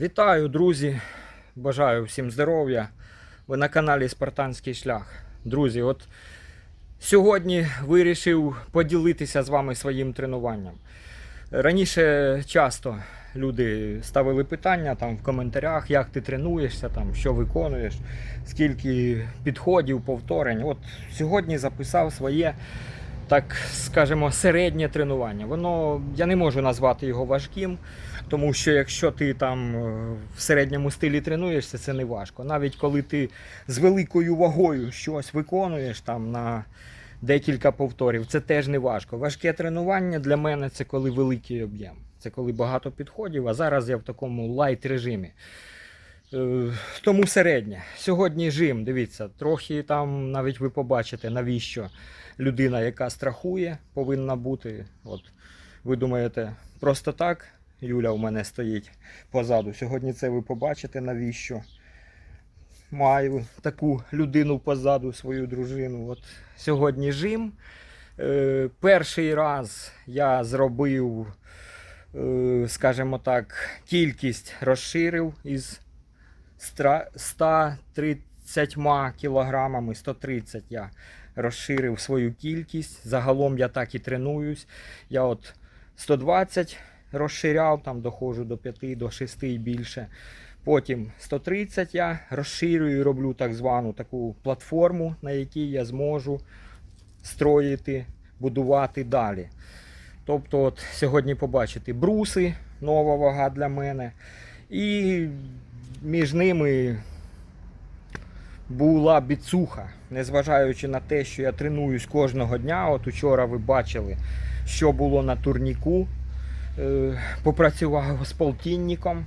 Вітаю, друзі! Бажаю всім здоров'я. Ви на каналі Спартанський шлях. Друзі, от сьогодні вирішив поділитися з вами своїм тренуванням. Раніше часто люди ставили питання там в коментарях, як ти тренуєшся, там, що виконуєш, скільки підходів, повторень. От сьогодні записав своє так скажемо, середнє тренування. Воно я не можу назвати його важким, тому що якщо ти там е, в середньому стилі тренуєшся, це не важко. Навіть коли ти з великою вагою щось виконуєш там на декілька повторів, це теж не важко. Важке тренування для мене це коли великий об'єм. Це коли багато підходів, а зараз я в такому лайт режимі. Е, Тому середнє. Сьогодні жим, дивіться, трохи там навіть ви побачите, навіщо людина, яка страхує, повинна бути. От ви думаєте, просто так Юля у мене стоїть позаду. Сьогодні це ви побачите, навіщо. Маю таку людину позаду, свою дружину. От сьогодні жим. Е, перший раз я зробив, е, скажімо так, кількість розширив із 130 кілограмами, 130 я розширив свою кількість. Загалом я так і тренуюсь. Я от 120 розширяв, там доходжу до 5, до 6 і більше. Потім 130 я розширюю і роблю так звану таку платформу, на якій я зможу строїти, будувати далі. Тобто, от сьогодні побачите бруси, нова вага для мене. І між ними була біцуха, незважаючи на те, що я тренуюсь кожного дня. От учора ви бачили, що було на турніку. Е, Попрацював з полтинником.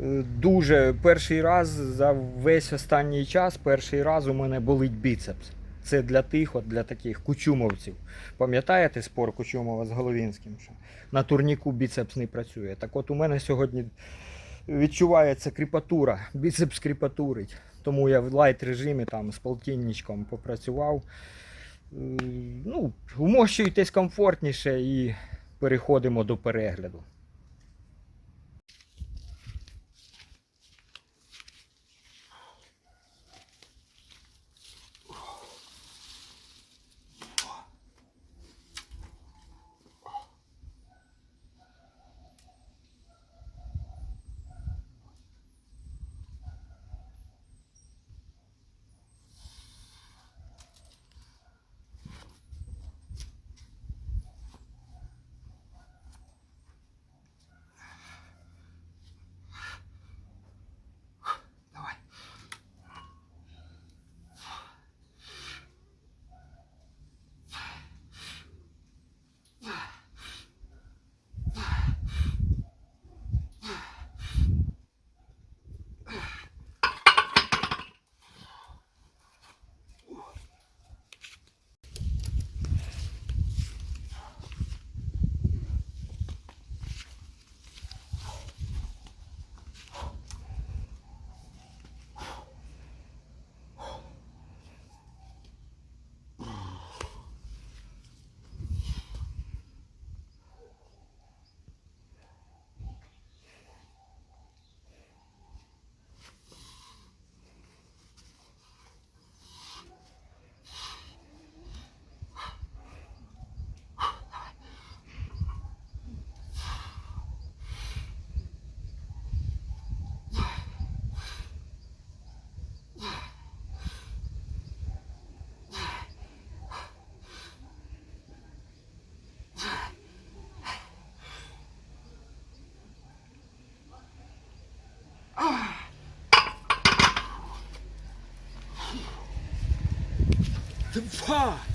Е, Дуже перший раз за весь останній час, перший раз у мене болить біцепс. Це для тих, от для таких кучумовців. Пам'ятаєте спор Кучумова з Головінським? Що на турніку біцепс не працює. Так от у мене сьогодні відчувається кріпатура, біцепс кріпатурить. Тому я в лайт режимі там з полтинничком попрацював. Ну, Умощуйтесь комфортніше і переходимо до перегляду. the fire.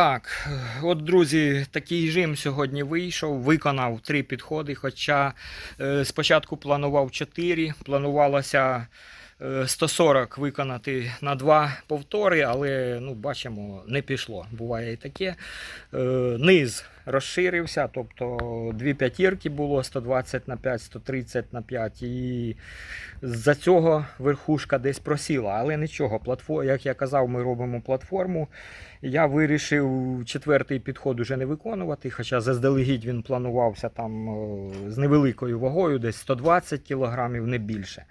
Так, от, друзі, такий жим сьогодні вийшов, виконав три підходи. Хоча е, спочатку планував 4, планувалося е, 140 виконати на два повтори, але ну, бачимо, не пішло. Буває і таке. Е, низ розширився, тобто дві п'ятірки було 120 на 5, 130 на 5. І з-за цього верхушка десь просіла. Але нічого, платфо... як я казав, ми робимо платформу. Я вирішив четвертий підход уже не виконувати, хоча заздалегідь він планувався там е, з невеликою вагою, десь 120 кг, не більше.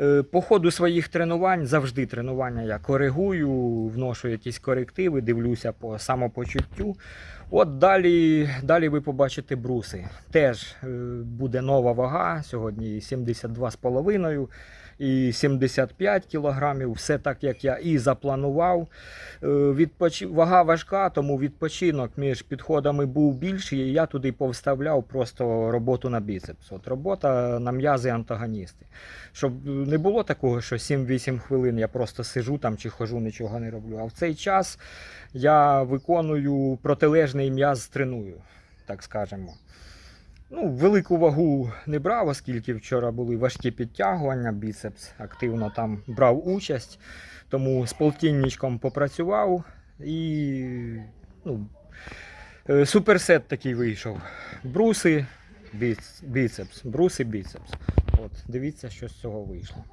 Е, По ходу своїх тренувань, завжди тренування я коригую, вношу якісь корективи, дивлюся по самопочуттю. От далі, далі ви побачите бруси. Теж е, буде нова вага. Сьогодні 72,5 і 75 кілограмів. Все так, як я і запланував. Е, Відпоч... Вага важка, тому відпочинок між підходами був більший. І я туди повставляв просто роботу на біцепс. От робота на м'язи антагоністи. Щоб не було такого, що 7-8 хвилин я просто сижу там чи хожу, нічого не роблю. А в цей час я виконую протилежний м'яз треную, так скажемо. Ну, велику вагу не брав, оскільки вчора були важкі підтягування, біцепс активно там брав участь. Тому з полтинничком попрацював і ну, е, суперсет такий вийшов. Бруси, біцепс, бруси, біцепс. От, дивіться, що з цього вийшло.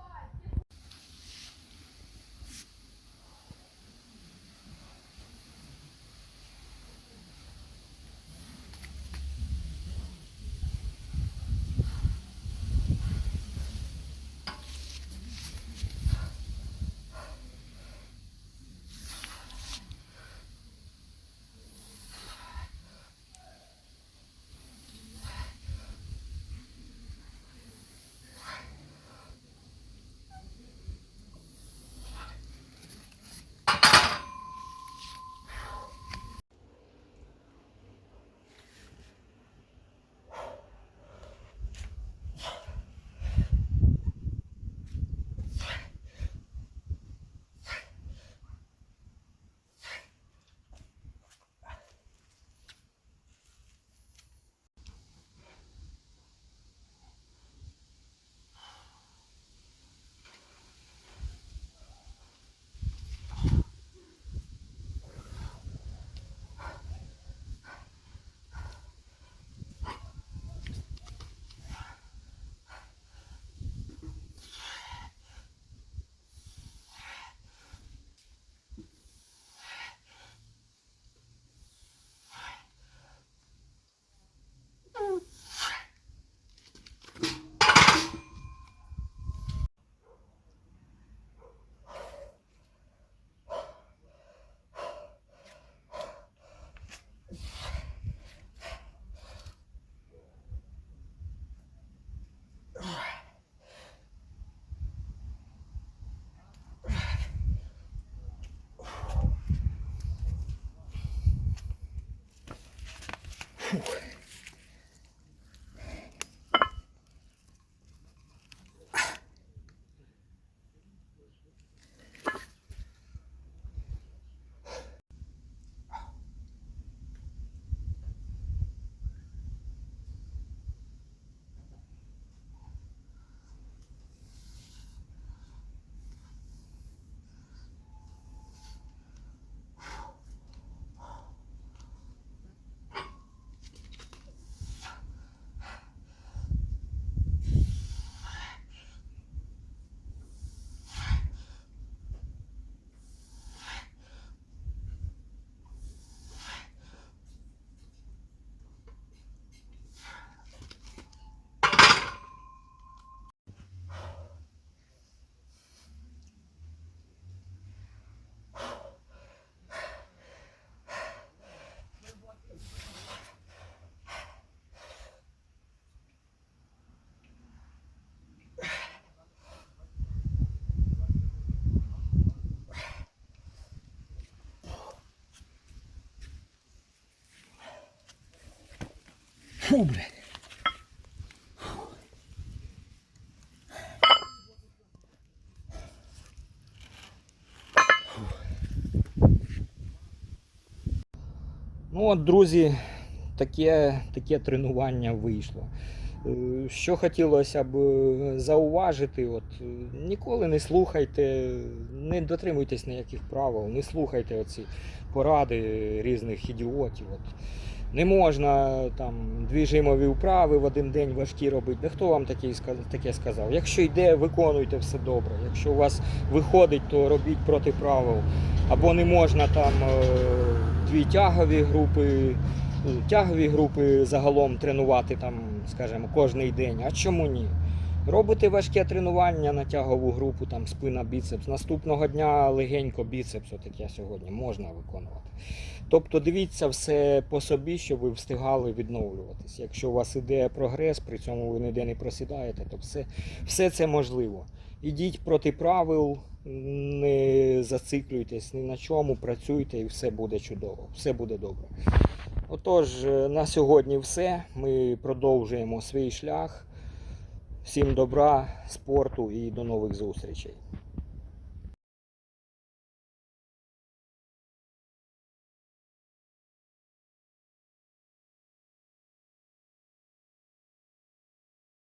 Puh. Фу, блядь. Ну от, друзі, таке, таке тренування вийшло. Е, Що хотілося б е, зауважити, от, е, ніколи не слухайте, не дотримуйтесь ніяких правил, не слухайте оці поради різних ідіотів. От. Не можна там дві жимові вправи в один день важкі робити. Да хто вам таке, таке сказав? Якщо йде, виконуйте все добре. Якщо у вас виходить, то робіть проти правил. Або не можна там е, дві тягові групи, тягові групи загалом тренувати там, скажімо, кожний день. А чому ні? Робите важке тренування на тягову групу, там спина, біцепс. Наступного дня легенько біцепс, отак я сьогодні можна виконувати. Тобто дивіться все по собі, щоб ви встигали відновлюватись. Якщо у вас іде прогрес, при цьому ви ніде не просідаєте, то все, все це можливо. Ідіть проти правил, не зациклюйтесь ні на чому, працюйте і все буде чудово, все буде добре. Отож, е, на сьогодні все. Ми продовжуємо свій шлях. Всім добра, спорту і до нових зустрічей.